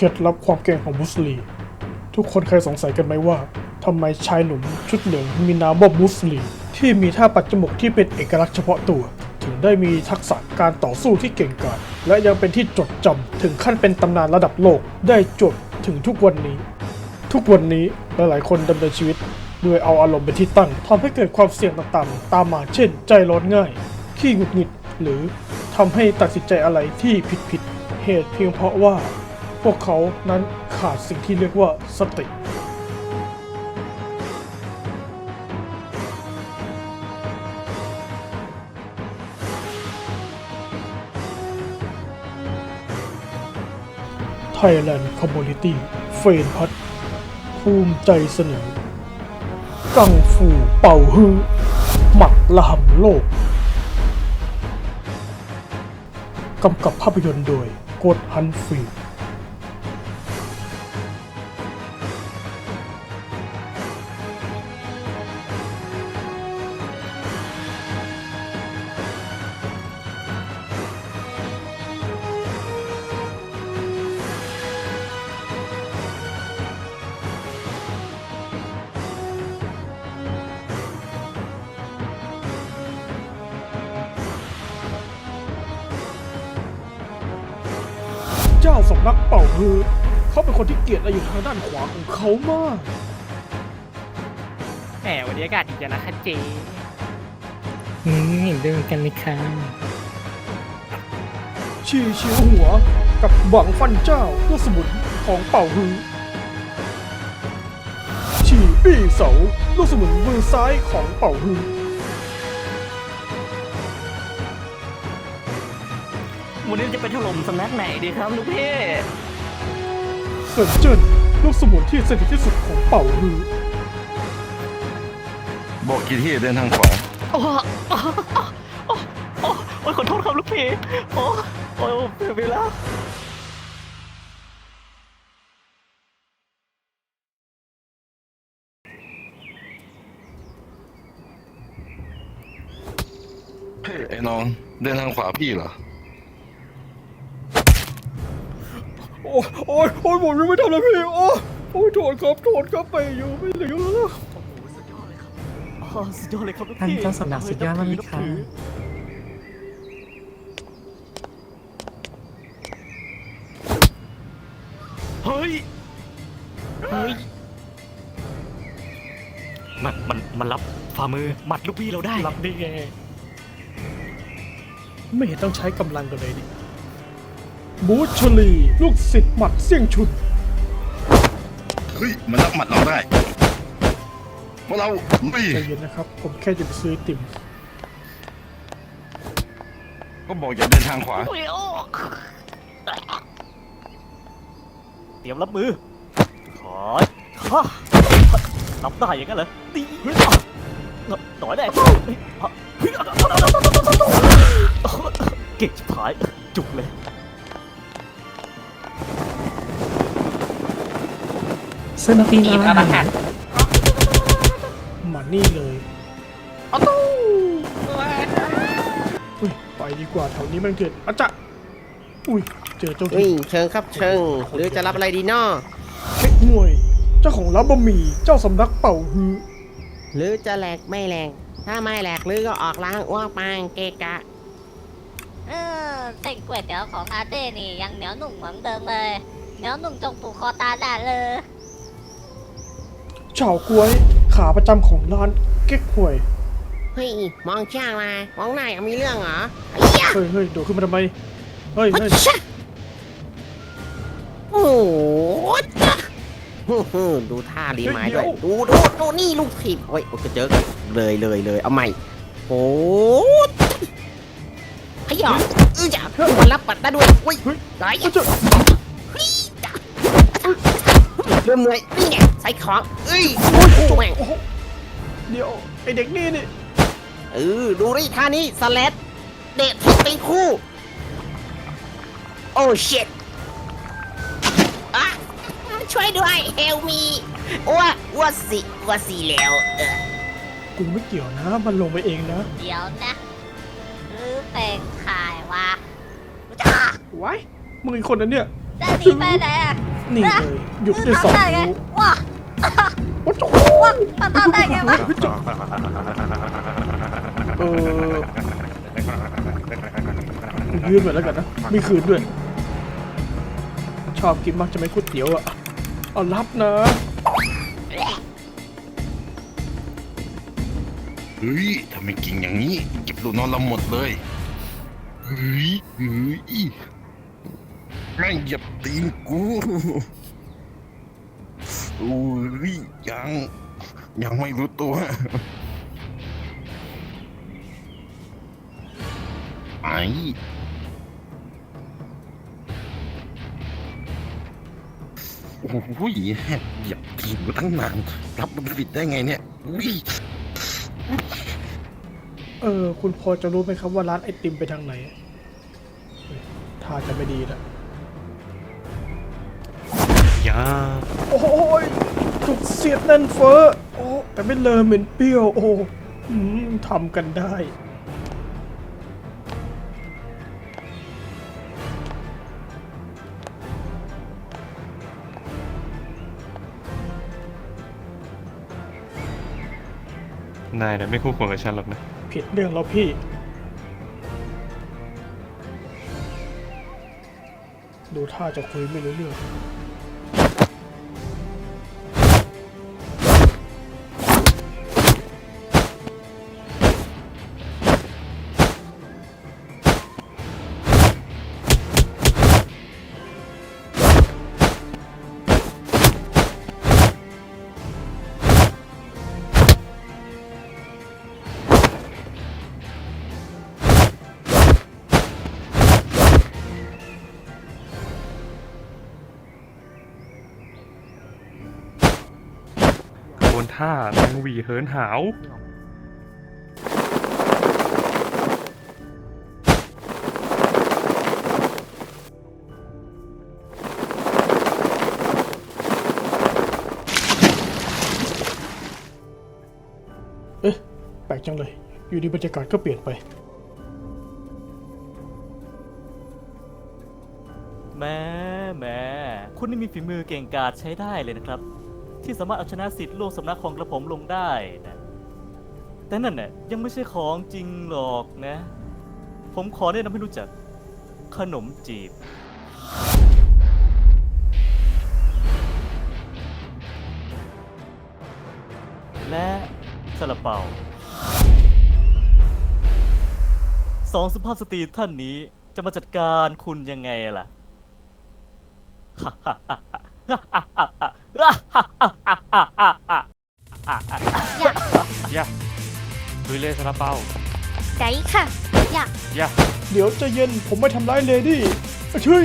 เคล็ดลับความเก่งของบุสลี ทุกคนเคยสงสัยกันไหมว่าทำไมชายหนุ่มชุดเหลืองมีนามว่าบุสลีที่มีท่าปัดจมูกที่เป็นเอกลักษณ์เฉพาะตัว ถึงได้มีทักษะการต่อสู้ที่เก่งกาจและยังเป็นที่จดจำถึงขั้นเป็นตำนานระดับโลกได้จดถึงทุกวันนี้ ทุกวันนี้หลายๆคนดำเนินชีวิตโดยเอาอารมณ์เป็นที่ตั้งทำให้เกิดความเสี่ยงต่างๆ ตามมาเช่น ใจร้อนง่าย ขี้หงุดหงิดหรือทำให้ตัดสินใจอะไรที่ผิดๆเหตุเพียงเพราะว่า พวกเขานั้นขาดสิ่งที่เรียกว่าสติ Thailand Community เฟนพัดภูมิใจเสนอ กังฟูเป่าฮือ หมัดละหำโลก กำกับภาพยนตร์โดยโกดฮันฟิล เจ้าสำนักเป่าฮือเขาเป็นคนที่เกลียดอะไรอยู่ทางด้านขวาของเขามาก แหมวันนี้อากาศดีจังนะคะเจอืมเห็นด้วยเหมือนกันเลยค่ะชีเชียวหัวกับหวังฟันเจ้าลูกสมุนของเป่าฮือชีปี้เสาลูกสมุนมือซ้ายของเป่าฮือ นี้จะไปถล่มสำนักไหนดีครับลูกพี่เซินเจิ้นลูกสมุนที่สนิทที่สุดของเป่าฮือบอกกี่ที่เดินทางขวาโอ้โอ้โอ้โอ้โอ้ยขอโทษครับลูกพี่โอ้โอ้ยเปลี่ยนไปแล้วเฮ้ยไอ้น้องเดินทางขวาพี่เหรอ โอ้ยโอ้ยโอ้ยผมยังไม่ทำเลยพี่ โอ้ยโอ้ยโทษครับโทษครับไปอยู่ไม่เหลือแล้วอ๋อสุดยอดเลยครับลูกท่านพี่เจ้าสำนักสุดยอดมากเลยค่ะเฮ้ย เฮ้ย มัน มัน มันรับฝ่ามือหมัดลูกพี่เราได้ รับได้ไงไม่เห็นต้องใช้กำลังกันเลยดิ บูชลี ลูกศิษย์หมัดเสี่ยงชุน เฮ้ย มันรับหมัดเราได้พวกเราลุยใจเย็นนะครับ ผมแค่จะไปซื้อไอติมก็บอกอย่าเดินทางขวาโอ้ยโอ้เตรียมรับมือขอฮะรับได้อย่างนั้นเหรอดีหน่อยแน่เก่งชิบหายจุกเลย ส้นตีนอาหารมานี่เลยอุ้ยไปดีกว่าแถวนี้มันเกิดอาจะอุ้ยเจอเจ้าเฮ้ยที่เชิญครับเชิญหรือจะรับอะไรดีเนาะเช็คมวย เจ้าของร้านบะหมี่เจ้าสำนักเป่าฮือหรือจะแหลกไม่แหลก ถ้าไม่แหลกหรือก็ออกล้างอ้วกปางเกะกะ เออเส้นก๋วยเตี๋ยวของอาเต้นี่ยังเหนียวหนุ่มเหมือนเดิมเลย เหนียวหนุ่มจงผูกคอตายได้เลย เฉาก้วยขาประจำของร้านเก๊กหวย เฮ้ย มองช่างมามองหน้าอยากมีเรื่องเหรอไอ้ยะเฮ้ยเฮ้ยโดดขึ้นมาทำไม เฮ้ยเฮ้เฮ้ยยชะโอ้โหจ้ะฮึ่มๆดูท่าดีไม้ด้วย ดูดูดูนี่ลูกถีบโอ้ยโอ้ยเจอกันเลยเลยเลยเอาใหม่โอ้ขยออื้อจ้ะมารับปัดได้ด้วยโอ้ยเฮ้ยไหนเฮ้ยเจ้าเริ่มเหนื่อยนี่ไง ใส่ของเอ้ยจุ๊แม่งโอ้โหเดี๋ยวไอเด็กนี่นี่เออดูดิท่านี้สแลดเดทที่ตีคู่ โอ้ชิตอะช่วยด้วยเฮลมีอ้วอ้วสิอ้วสิแล้วเออกูไม่เกี่ยวนะ มันลงไปเองนะเดี๋ยวนะหรือเป็นขายวะไว้มึงอีกคนนั้นเนี่ย จะหนีไปไหนอะ นี่เลยหยุดด้วยสองทำได้ไงนิ้วว้าโอ้โหว้ามันทำได้ไงวะเออยืมหน่อยแล้วกันนะไม่คืนด้วย ชอบกินมากจะไหม่ก๋วยเตี๋ยวอะเอารับนะเฮ้ยทำไมกิ่งอย่างนี้ เก็บลูกนอนเราหมดเลยเฮ้ยเฮ้ย แม่งเหยียบตีนกูโอ้ยยังยังไม่รู้ตัวไอ้โอ้ยเหยียบตีนกูตั้งนานรับมันผิดได้ไงเนี่ยอุ้ยเออ คุณพอจะรู้ไหมครับว่าร้านไอติมไปทางไหนท่าจะไม่ดีนะ ยาโอ้ยจุกเสียดแน่นเฟ้อโอ้แต่ไม่เลอะเหม็นเปรี้ยวโอ้อืมทำกันได้นายนะไม่คู่ควรกับฉันหรอกนะ ผิดเรื่องแล้วพี่ ดูท่าจะคุยไม่รู้เรื่อง ขบวนท่าแมงหวีเหินหาวเอ๊ะแปลกจังเลย อยู่ดีบรรยากาศก็เปลี่ยนไป แหม่แหม่คุณนี่มีฝีมือเก่งกาจใช้ได้เลยนะครับ ที่สามารถเอาชนะสิทธิ์โลกสำนักของกระผมลงได้นะแต่นั่นน่ะยังไม่ใช่ของจริงหรอกนะ ผมขอแนะนำให้รู้จัก ขนมจีบ และซาลาเปาสองสุภาพสตรีท่านนี้จะมาจัดการคุณยังไงล่ะ ยะลุยเลยซาลาเปาใจค่ะ อยากยะเดี๋ยวใจะเย็นผมไม่ทำร้ายเลดี้ช่วย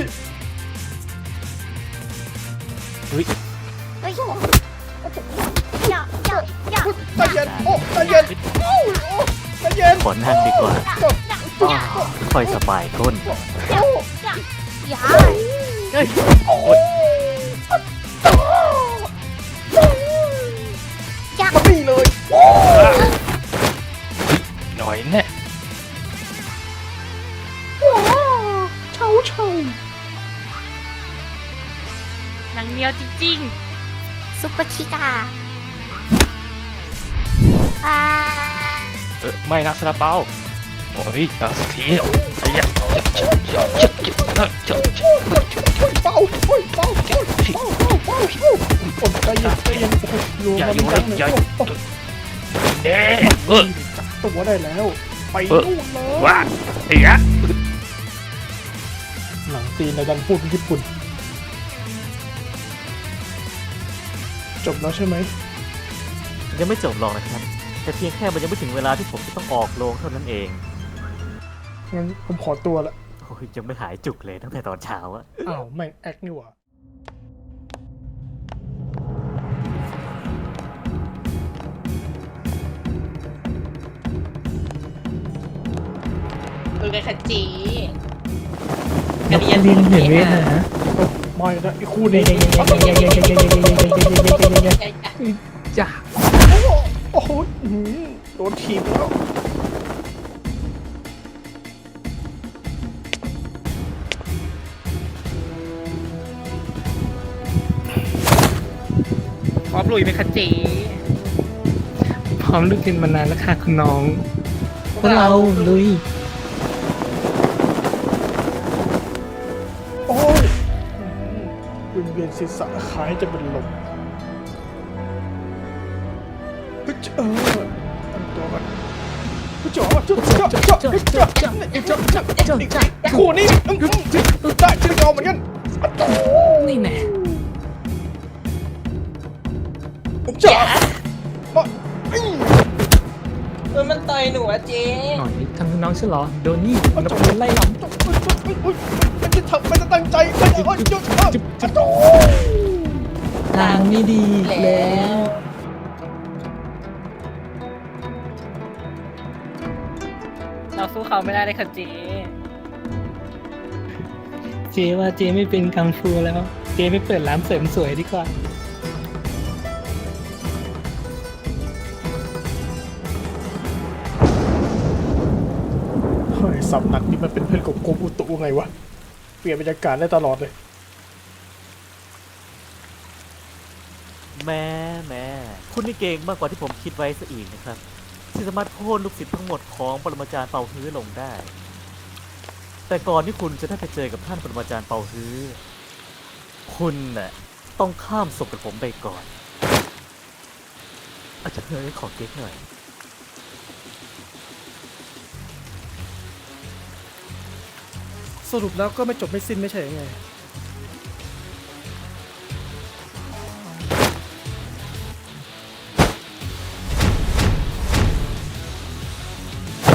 เฮ้ยอยากอยากอยากใจเย็นโอ้ใจเย็นโอ้ยโอ้ใจเย็นขอนั่งดีกว่าอ้าวค่อยสบายก้นอยากอยากมา ยวจริงซุปเปอร์คิกาอ่าเออไม่นะซาลาเปาโอ้ยเอาสักทีไอ้ยะเป้าโอ้ยเป้าโอ้ยเป้าเป้าเป้าเป้าอดใจเย็นใจเย็นโอ้ยรวมอย่ามาอยู่ไม่เลยั้ยงเลยอย่าโอ้ยเอ๊ะเออจับตัวได้แล้ว ไปเออนู่นเลยว่าไอ้ยะหนังตีนในดันพูดญี่ปุ่น จบแล้วใช่ไหมยังไม่จบหรอกนะครับ แต่เพียงแค่มันยังไม่ถึงเวลาที่ผมจะต้องออกโรงเท่านั้นเองงั้นผมขอตัวละโอ้ยยังไม่หายจุกเลยตั้งแต่ตอนเช้าอะอ้าวแม่งแอคนี่หว่าๆดูกันค่ะจีนักเรียนเรียนเห็นเวทนะ อยนะไอ้คู่นี้จ้ะโอ้โหโดนทีบแล้วพร้อมลุยไหมคะเจ๊พร้อมลุยกันมานานแล้วค่ะคุณน้องพวกเราลุย เวียนศีรษะคล้ายจะเป็นลมเฮ้ยเออตั้งตัวก่อนเฮ้ยเจ๋อเจ๋อเจ๋อเจ๋อเจ๋อเจ๋อเจ๋อเจ๋อเจ๋อเจ๋อคู่นี้อืมอืมได้ชื่อยอมเหมือนกันอะโตนี่แน่เจ๋อมาอื้อหน่อยทำคุณน้องใช่เหรอ โดนนี่นับโดนไล่หลัง อุ๊ยอุ๊ยอุ๊ยมันจะทำมันจะตั้งใจมันจะโอ้ยจุ๊บจุ๊บจุ๊บทางไม่ดีอีกแล้ว เราสู้เขาไม่ได้เลยค่ะเจ๊เจว่าเจไม่เป็นกังฟูแล้ว เจไม่เปิดร้านเสริมสวยดีกว่า เฮ้ยสำนักนี่มันเป็นเพื่อนกับกรมอุตุไงวะ ปลี่ยนบรรยากาศได้ตลอดเลย แม่แม่คุณนี่เก่งมากกว่าที่ผมคิดไว้ซะอีกนะครับ ที่สามารถโค่นลูกศิษย์ทั้งหมดของปรมาจารย์เปาฮื้อลงได้ แต่ก่อนที่คุณจะได้ไปเจอกับท่านปรมาจารย์เปาฮื้อ คุณน่ะต้องข้ามศพกับผมไปก่อนอาจจะเฮ้ยขอเก๊กหน่อย สรุปแล้วก็ไม่จบไม่สิ้นไม่ใช่ยังไง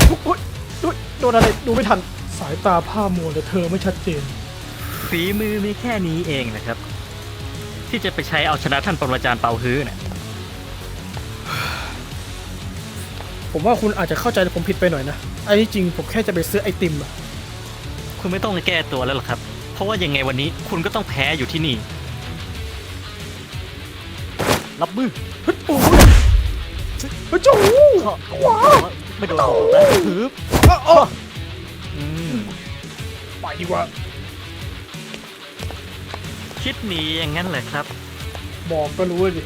โอ๊ยโอ๊ยโดนอะไรดูไม่ทันสายตาผ้ามัวแต่เธอไม่ชัดเจน ฝีมือมีแค่นี้เองนะครับ ที่จะไปใช้เอาชนะท่านปรมาจารย์เป่าฮื้อน่ะผมว่าคุณอาจจะเข้าใจผมผิดไปหน่อยนะไอ้ที่จริงผมแค่จะไปซื้อไอติมอะ คุณไม่ต้องแก้ตัวแล้วหรอกครับ เพราะว่ายังไงวันนี้คุณก็ต้องแพ้อยู่ที่นี่ รับมือเฮ้ยโอ้ยเฮ้ยจูว้าวไม่โดนผมนะฮึบอะอะอืมไปดีกว่า คิดหนีอย่างนั้นเลยครับ บอกก็รู้เลยดิ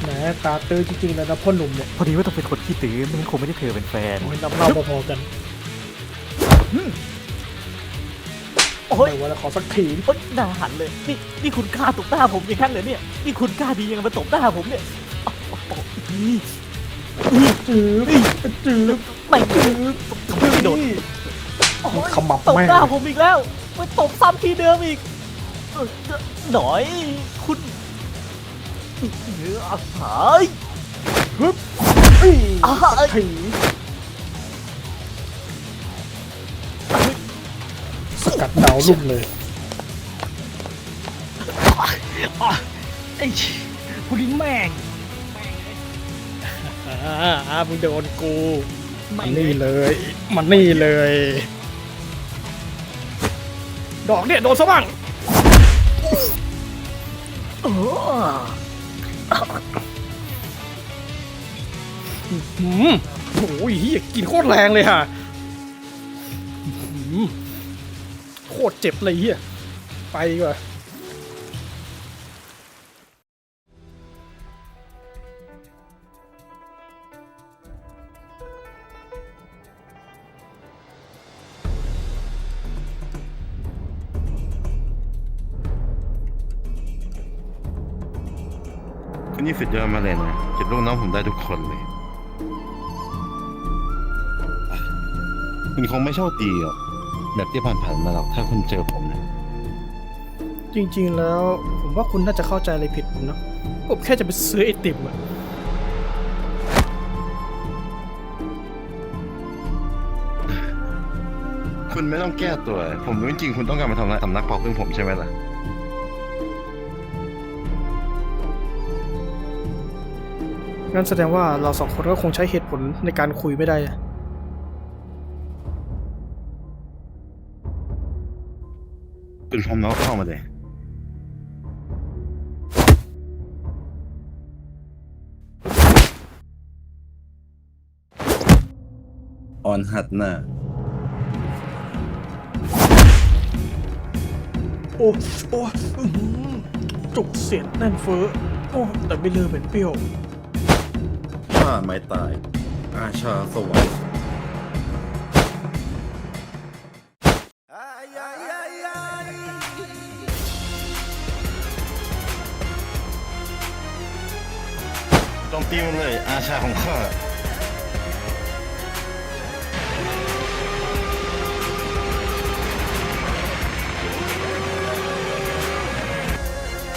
แหมตาตื้อจริงๆเลยนะพ่อหนุ่มเนี่ย พอดีว่าต้องเป็นคนขี้ตื้อไม่งั้นคงไม่ได้เธอเป็นแฟน โอ้ยน้ำเล่าพอๆกัน โอ้ยไม่ว่าจะขอสักทีโอ๊ยหน้าหันเลย นี่นี่คุณกล้าตบหน้าผมอย่างนั้นเหรอเนี่ย นี่คุณกล้าดียังไงมาตบหน้าผมเนี่ยอ๋ออ๋ออ๋อนี่จืบจืบไม่จืบทำไมไม่โดนขมับตบแม่หน้าผมอีกแล้วไปตบซ้ำทีเดิมอีกเออหน่อยคุณเนื้ออาหารฮึบเอ้ยอ่าสั สกัดดาวลุ่มเลยไอ้ผู้ลิ้นแม่งอ่าอ่ามึงโดนกูมันนี่เลย มันนี่เลย ดอกเนี่ยโดนซะบ้างโอ้หืมโอ้ยเฮียกินโคตรแรงเลยค่ะหืม คตรเจ็บเลยเฮียไปดีกว่าคุณนี่สุดยอดมาเลยนะเก็บลูกน้องผมได้ทุกคนเลยคุณคงไม่โชคดีหรอก แบบที่ผ่านๆมาหรอกถ้าคุณเจอผมนะจริง ๆ แล้ว ผมว่าคุณน่าจะเข้าใจอะไรผิดผมนะผมแค่จะไปซื้อไอติมอะคุณไม่ต้องแก้ตัว ผมรู้จริงๆคุณต้องการมาทำร้ายสำนักปอกพึ่งผมใช่ไหมล่ะ งั้นแสดงว่าเราสองคนก็คงใช้เหตุผลในการคุยไม่ได้อะ อ้โอ้อื้อหือจุกเสียดแน่นเฟ้อโอ้แต่ไม่ลืมเป็นเปรี้ยวข้าไม่ตาย อาชาสวรรค์ ต้องตีมันเลยอาชาของข้า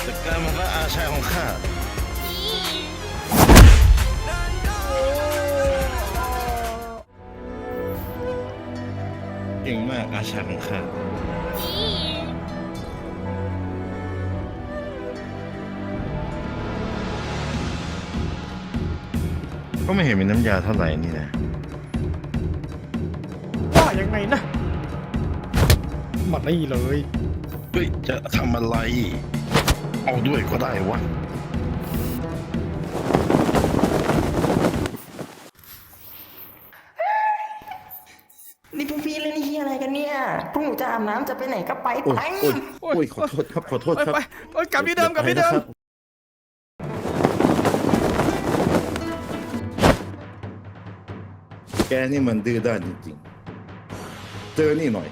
จัดการมันละอาชาของข้าเก่งมากอาชาของข้า ก็ไม่เห็นมีน้ำยาเท่าไหร่นี่นะว่ายังไงนะมานี่เลย เฮ้ยจะทำอะไร เอาด้วยก็ได้วะ นี่พวกพี่เล่นเฮียอะไรกันเนี่ยพวกหนูจะอาบน้ำจะไปไหนก็ไปโอ้ไปยโอ้ยโอ้ยขอโทษครับขอโทษครับ ไปไปกลับที่เดิมกลับที่เดิม แกนี่มันดื้อด้านจริงๆ เจอนี่หน่อย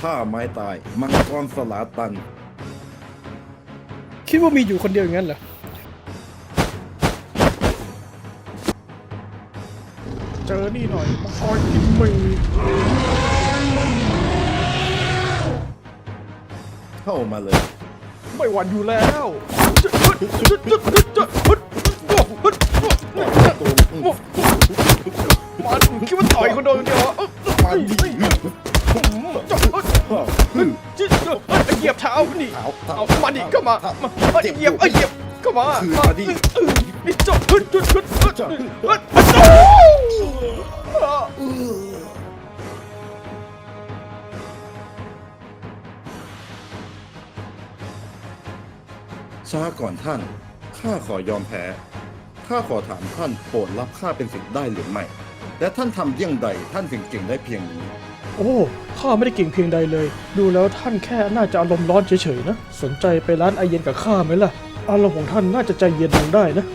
ข้าไม้ตาย มังกรสลาตัน คิดว่ามีอยู่คนเดียวอย่างนั้นเหรอ เจอนี่หน่อยมาคอยกินมือเข้ามาเลย ไม่หวั่นอยู่แล้ว มันคิดว่าต่อยคนเดียวอย่างเดียวเหรอมาดิจับเหยียบเท้านี่เท้าเท้าเอามาดิก็มามามาเหยียบเอ้ยเหยียบก็มาคือมามาดินี่จบฮึดฮึดฮึดฮึดฮึดฮึดช้าก่อนท่าน ข้าขอยอมแพ้ ข้าขอถามท่านโปรดรับข้าเป็นศิษย์ได้หรือไม่ และท่านทำเยี่ยงใดท่านถึงเก่งได้เพียงนี้ โอ้ ข้าไม่ได้เก่งเพียงใดเลย ดูแล้วท่านแค่น่าจะอารมณ์ร้อนเฉยๆนะ สนใจไปร้านไอเย็นกับข้าไหมล่ะ อารมณ์ของท่านน่าจะใจเย็นลงได้นะ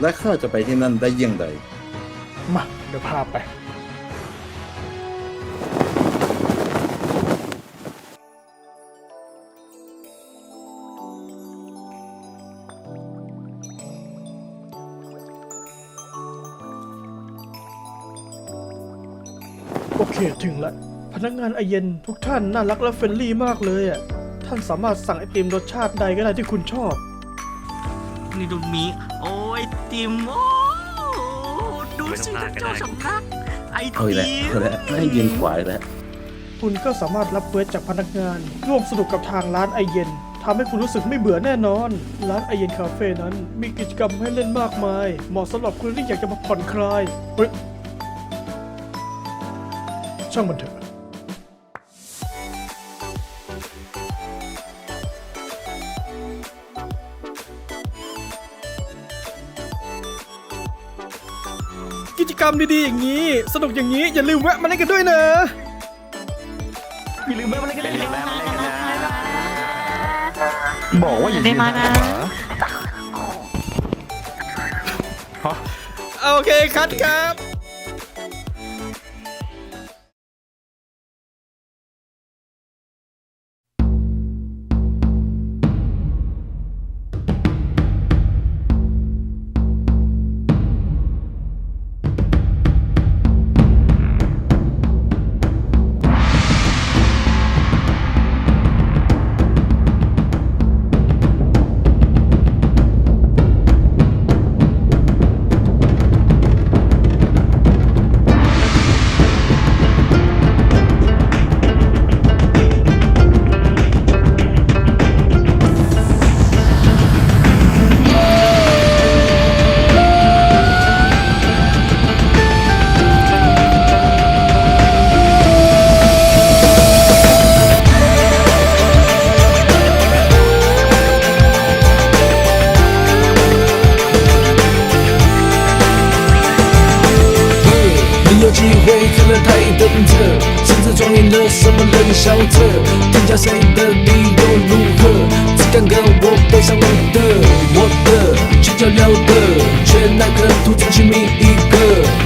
และข้าจะไปที่นั่นได้เยี่ยงใด มา เดี๋ยวพาไป เคถึงละ พนักงานไอเย็นทุกท่านน่ารักและเฟรนลี่มากเลยอะ ท่านสามารถสั่งไอติมรสชาติใดก็ได้ที่คุณชอบ นี่ดูมี โอ้ยติมโอ้ดูสิเจ้าสำนักไอเอาอีกแล้วติมเอาอีกแล้วให้ยืนขวายแล้วคุณก็สามารถรับเควสจากพนักงาน ร่วมสนุกกับทางร้านไอเย็นทำให้คุณรู้สึกไม่เบื่อแน่นอน ร้านไอเย็นคาเฟ่นั้น มีกิจกรรมให้เล่นมากมาย เหมาะสำหรับคนที่อยากจะมาผ่อนคลายเฮ้ย ช่างมันเถอะกิจกรรมดีๆอย่างนี้ สนุกอย่างนี้อย่าลืมแวะมาเล่นกันด้วยนะบอกว่าอย่าได้มานะโอเคคัดครับ 甚至装赢了什么冷笑着，添加谁的理由如何？只敢跟我背上我的，我的去交流的，却奈何徒增去觅一个，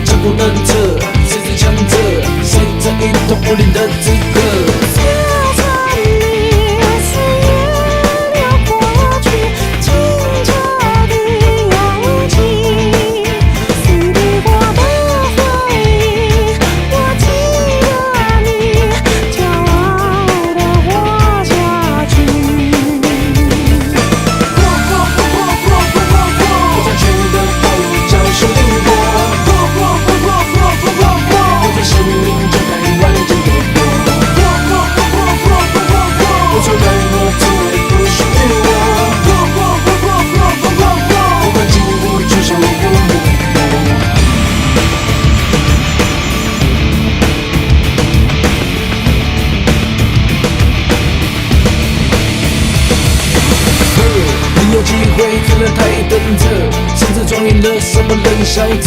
江湖难测，谁是强者？谁这一统武林的 soy